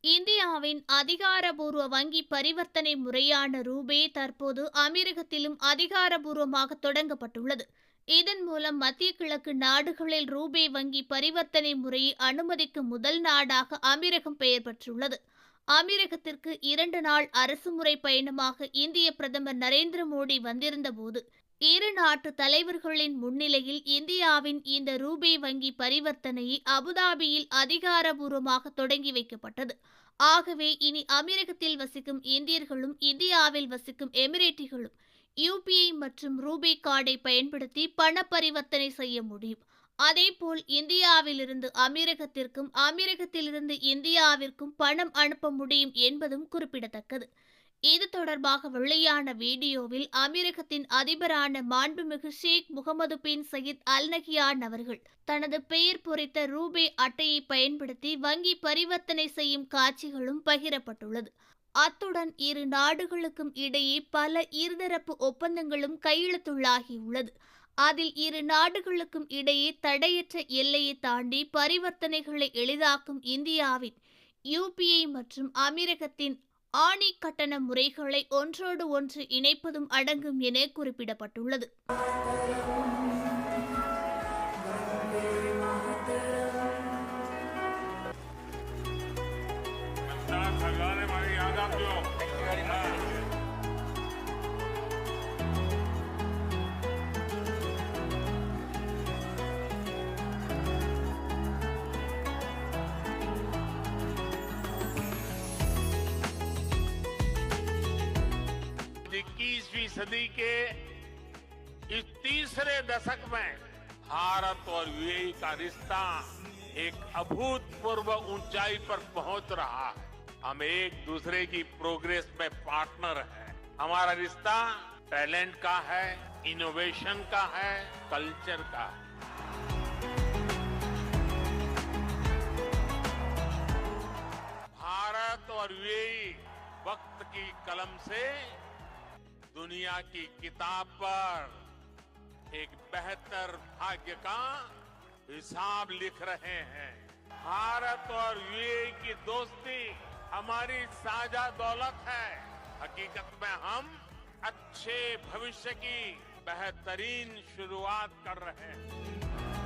இந்தியாவின் அதிகாரபூர்வ வங்கி பரிவர்த்தனை முறையான ரூபே தற்போது அமீரகத்திலும் அதிகாரபூர்வமாக தொடங்கப்பட்டுள்ளது. இதன் மூலம் மத்திய கிழக்கு நாடுகளில் ரூபே வங்கி பரிவர்த்தனை முறையை அனுமதிக்கும் முதல் நாடாக அமீரகம் பெயர் பெற்றுள்ளது. அமீரகத்திற்கு இரண்டு நாள் அரசுமுறை பயணமாக இந்திய பிரதமர் நரேந்திர மோடி வந்திருந்தபோது இரு நாட்டு தலைவர்களின் முன்னிலையில் இந்தியாவின் இந்த ரூபே வங்கி பரிவர்த்தனையை அபுதாபியில் அதிகாரபூர்வமாக தொடங்கி வைக்கப்பட்டது. ஆகவே இனி அமீரகத்தில் வசிக்கும் இந்தியர்களும் இந்தியாவில் வசிக்கும் எமிரேட்டிகளும் யூபிஐ மற்றும் ரூபே கார்டை பயன்படுத்தி பண பரிவர்த்தனை செய்ய முடியும். அதேபோல் இந்தியாவிலிருந்து அமீரகத்திற்கும் அமீரகத்திலிருந்து இந்தியாவிற்கும் பணம் அனுப்ப முடியும் என்பதும் குறிப்பிடத்தக்கது. இது தொடர்பாக வெளியான வீடியோவில் அமீரகத்தின் அதிபரான மாண்புமிகு Sheikh Mohammed bin Zayed Al Nahyan அவர்கள் தனது பெயர் பொறித்த ரூபே அட்டையை பயன்படுத்தி வங்கி பரிவர்த்தனை செய்யும் காட்சிகளும் பகிரப்பட்டுள்ளது. அத்துடன் இரு நாடுகளுக்கும் இடையே பல இருதரப்பு ஒப்பந்தங்களும் கையெழுத்துள்ளாகியுள்ளது. அதில் இரு நாடுகளுக்கும் இடையே தடையற்ற எல்லையை தாண்டி பரிவர்த்தனைகளை எளிதாக்கும் இந்தியாவின் யூபிஐ மற்றும் அமீரகத்தின் ஆணி கட்டண முறைகளை ஒன்றோடு ஒன்று இணைப்பதும் அடங்கும் என குறிப்பிடப்பட்டுள்ளது. Hagale सदी के इस तीसरे दशक में भारत और यूएई का रिश्ता एक अभूतपूर्व ऊंचाई पर पहुँच रहा है। हम एक दूसरे की प्रोग्रेस में पार्टनर हैं। हमारा रिश्ता टैलेंट का है, इनोवेशन का है, कल्चर का है। भारत और यूएई वक्त की कलम से दुनिया की किताब पर एक बेहतर भाग्य का हिसाब लिख रहे हैं। भारत और यूए की दोस्ती हमारी साझा दौलत है। हकीकत में हम अच्छे भविष्य की बेहतरीन शुरुआत कर रहे हैं।